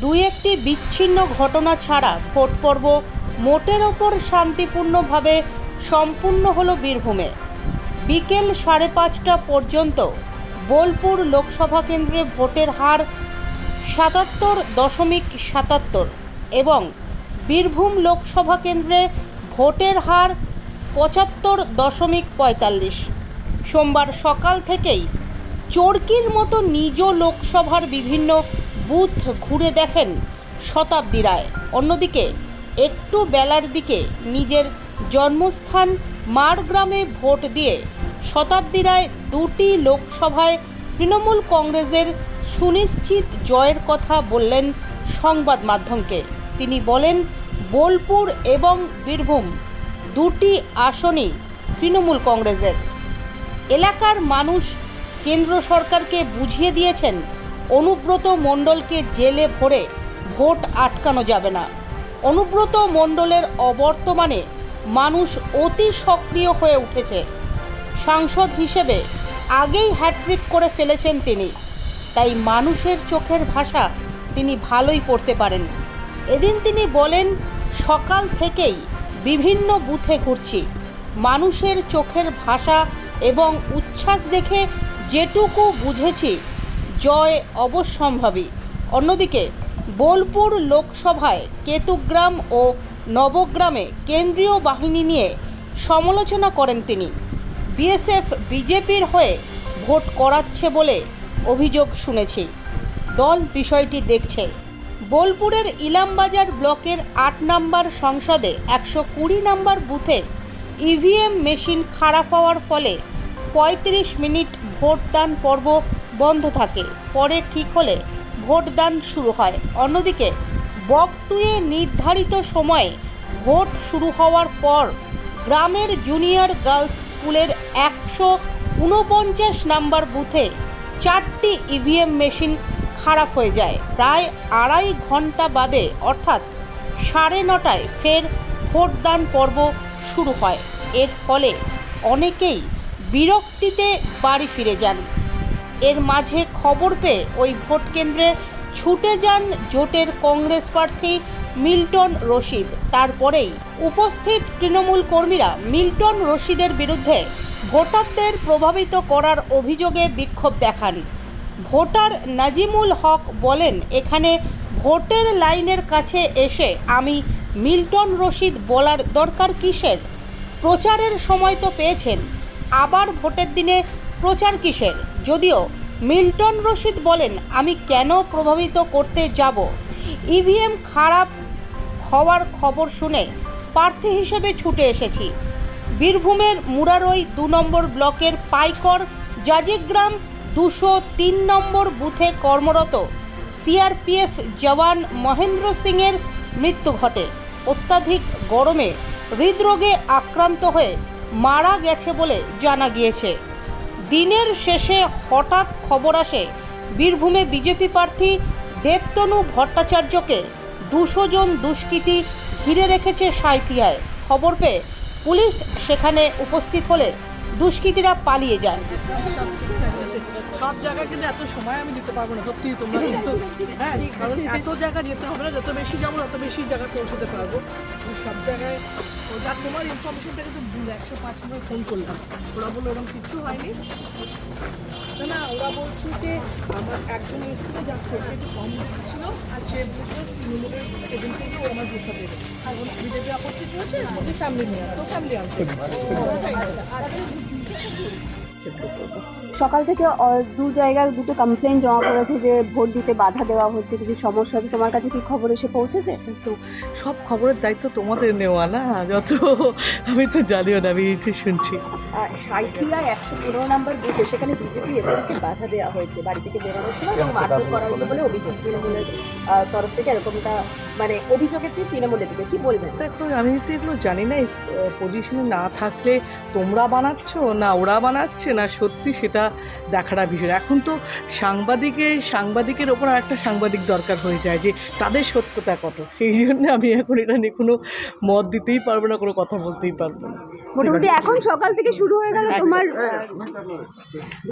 দুই একটি বিচ্ছিন্ন ঘটনা ছাড়া ভোট পর্ব মোটের ওপর শান্তিপূর্ণভাবে সম্পূর্ণ হলো বীরভূমে। বিকেল সাড়ে পাঁচটা পর্যন্ত বোলপুর লোকসভা কেন্দ্রে ভোটের হার সাতাত্তর দশমিক সাতাত্তর এবং বীরভূম লোকসভা কেন্দ্রে ভোটের হার পঁচাত্তর দশমিক পঁয়তাল্লিশ। সোমবার সকাল থেকেই চরকির মতো নিজ লোকসভার বিভিন্ন বুথ ঘুরে দেখেন শতাব্দী রায়। অন্যদিকে, একটু বেলার দিকে নিজের জন্মস্থান মারগ্রামে ভোট দিয়ে শতাব্দী রায় দুটি লোকসভায় তৃণমূল কংগ্রেসের সুনিশ্চিত জয়ের কথা বললেন সংবাদ মাধ্যমকে। তিনি বলেন, বোলপুর এবং বীরভূম দুটি আসনই তৃণমূল কংগ্রেসের। এলাকার মানুষ কেন্দ্র সরকারকে বুঝিয়ে দিয়েছেন, অনুব্রত মণ্ডলকে জেলে ভরে ভোট আটকানো যাবে না। অনুব্রত মণ্ডলের অবর্তমানে মানুষ অতি সক্রিয় হয়ে উঠেছে। সাংসদ হিসেবে আগেই হ্যাট্রিক করে ফেলেছেন তিনি। তাই মানুষের চোখের ভাষা তিনি ভালোই পড়তে পারেন। এদিন তিনি বলেন, সকাল থেকেই বিভিন্ন বুথে ঘুরছি। মানুষের চোখের ভাষা এবং উচ্ছ্বাস দেখে যেটুকু বুঝেছি, জয় অবশ্যম্ভাবী। অন্যদিকে, বোলপুর লোকসভায় কেতুগ্রাম ও নবগ্রামে কেন্দ্রীয় বাহিনী নিয়ে সমালোচনা করেন তিনি। বিএসএফ বিজেপির হয়ে ভোট করাচ্ছে বলে অভিযোগ শুনেছি। দল বিষয়টি দেখছে। বোলপুরের ইলামবাজার ব্লকের আট নম্বর সংসদে একশো কুড়ি নম্বর বুথে ইভিএম মেশিন খারাপ হওয়ার ফলে পঁয়ত্রিশ মিনিট ভোটদান পর্ব বন্ধ থাকে। পরে ঠিক হলে ভোটদান শুরু হয়। অন্যদিকে, বকটুয়ে নির্ধারিত সময়ে ভোট শুরু হওয়ার পর গ্রামের জুনিয়র গার্লস স্কুলের একশো উনপঞ্চাশ নাম্বার বুথে চারটি ইভিএম মেশিন খারাপ হয়ে যায়। প্রায় আড়াই ঘণ্টা বাদে, অর্থাৎ সাড়ে নটায় ফের ভোটদান পর্ব শুরু হয়। এর ফলে অনেকেই বিরক্তিতে বাড়ি ফিরে যান। এর মাঝে খবর পেয়ে ওই ভোট কেন্দ্রে ছুটে যান জোটের কংগ্রেস প্রার্থী মিল্টন রশিদ। তারপরেই উপস্থিত তৃণমূল কর্মীরা মিল্টন রশিদের বিরুদ্ধে ভোটারদের প্রভাবিত করার অভিযোগে বিক্ষোভ দেখান। ভোটার নাজিমুল হক বলেন, এখানে ভোটের লাইনের কাছে এসে আমি মিল্টন রশিদ বলার দরকার কিসের? প্রচারের সময় তো পেয়েছেন। আবার ভোটের দিনে প্রচার কিসের? যদিও মিল্টন রশিদ বলেন, আমি কেন প্রভাবিত করতে যাব? ইভিএম খারাপ হওয়ার খবর শুনে প্রার্থী হিসেবে ছুটে এসেছি। বীরভূমের মুরারই দু নম্বর ব্লকের পাইকর জাজিগ্রাম দুশো তিন নম্বর বুথে কর্মরত সিআরপিএফ জওয়ান মহেন্দ্র সিংয়ের মৃত্যু ঘটে। অত্যাধিক গরমে হৃদরোগে আক্রান্ত হয়ে মারা গেছে বলে জানা গিয়েছে। দিনের শেষে হঠাৎ খবর আসে, বীরভূমে বিজেপি প্রার্থী দেবতনু ভট্টাচার্যকে দুশো জন দুষ্কৃতী ঘিরে রেখেছে সাঁইথিয়ায়। খবর পেয়ে পুলিশ সেখানে উপস্থিত হলে দুষ্কৃতীরা পালিয়ে যায়। সব জায়গায় কিন্তু এত সময় আমি দিতে পারব না। সত্যি তোমরা কিন্তু হ্যাঁ কারণ এত জায়গা যেতে হবে না যত বেশি যাব তত বেশি জায়গা পৌঁছতে পারব। সব জায়গায় ও যা তোমার ইনফরমেশনটা কিন্তু ভুল একশো পাঁচ নম্বর ফোন করলাম। ওরা বলল এরকম কিচ্ছু হয়নি। না না ওরা বলছে যে আমার একজন এসেছিল যার চোখে একটু কম দেখেছিল আর সে বুঝলো তৃণমূলের থেকে ও আমার বুঝতে পেরে আর ওর বিজেপি আপত্তি করেছে ওদের ফ্যামিলি নিয়ে তো ফ্যামিলি আনছে সকাল থেকে দু জায়গায় দুটো কমপ্লেন জমা পড়েছে যে ভোট দিতে বাধা দেওয়া হচ্ছে। কিছু সমস্যা তোমার কাছে কি খবর এসে পৌঁছেছে? তো সব খবরের দায়িত্ব তোমাদের নেওয়া না? যত আমি তো জানিও না আমি এটা শুনছি। সাইথিয়ায় একশো পনেরো নাম্বার বুথে সেখানে বিজেপি এদেরকে বাধা দেওয়া হয়েছে। বাড়ি থেকে বেরোনোর সময় এবং মারধর করা হয়েছে বলে অভিযোগ। তৃণমূলের তরফ থেকে এরকমটা মানে অভিযোগের তীর তৃণমূলের দিকে কি বলবেন? দেখো আমি তো এগুলো জানি না পজিশনে না থাকলে তোমরা বানাচ্ছ না ওরা বানাচ্ছে না সত্যি সেটা দেখাটা বিষয়। এখন তো সাংবাদিকের সাংবাদিকের ওপর একটা সাংবাদিক দরকার হয়ে যায় যে তাদের সত্যতা কত। সেই জন্য আমি এখন এটা নিয়ে কোনো মত দিতেই পারব না কোনো কথা বলতেই পারব না। মোটামুটি এখন সকাল থেকে শুরু হয়ে গেল তোমার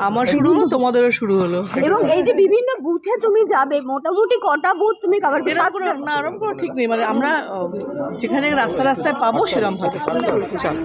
আমার শুরু হলো তোমাদেরও শুরু হলো। এবং এই যে বিভিন্ন বুথে তুমি যাবে মোটামুটি কটা বুথ তুমি কভার কোনো না ওরকম কোনো ঠিক নেই। মানে আমরা যেখানে রাস্তা রাস্তায় পাবো সেরকম ভাবে চল।